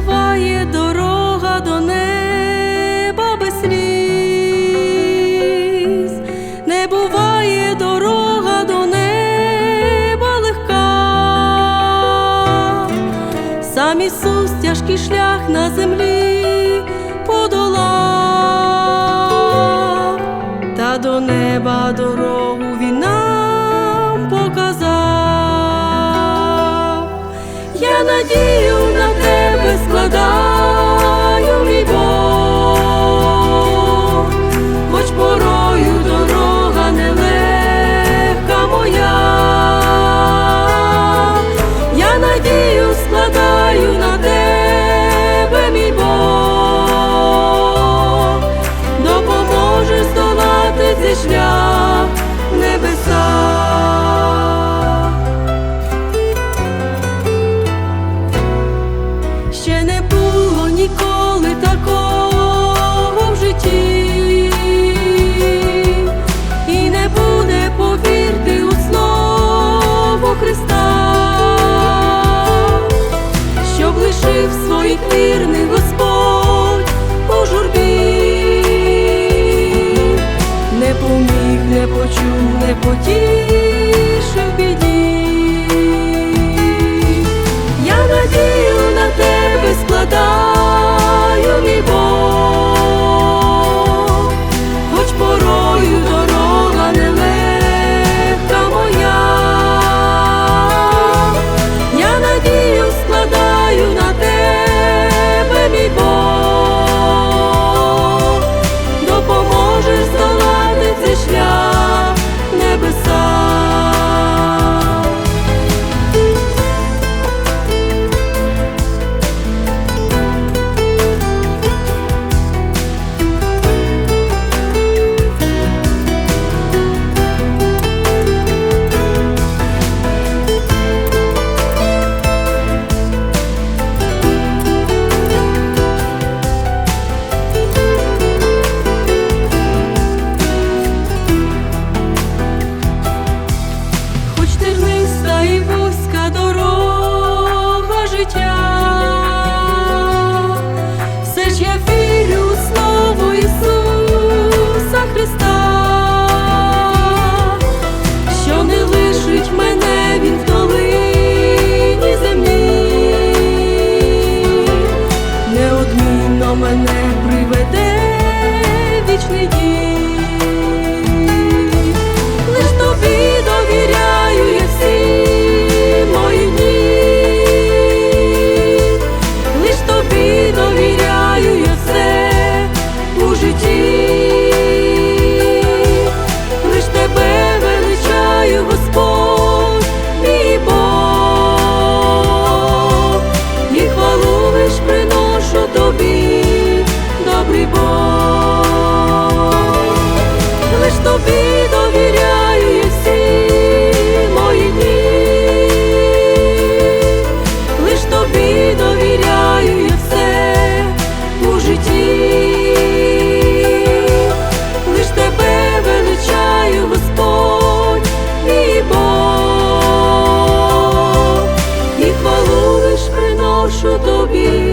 буває дорога до неба без сліз, не буває дорога до неба легка, сам Ісус тяжкий шлях на землі подолав, та до неба дорогу. fugir мене приведе вічний. пишу тобі.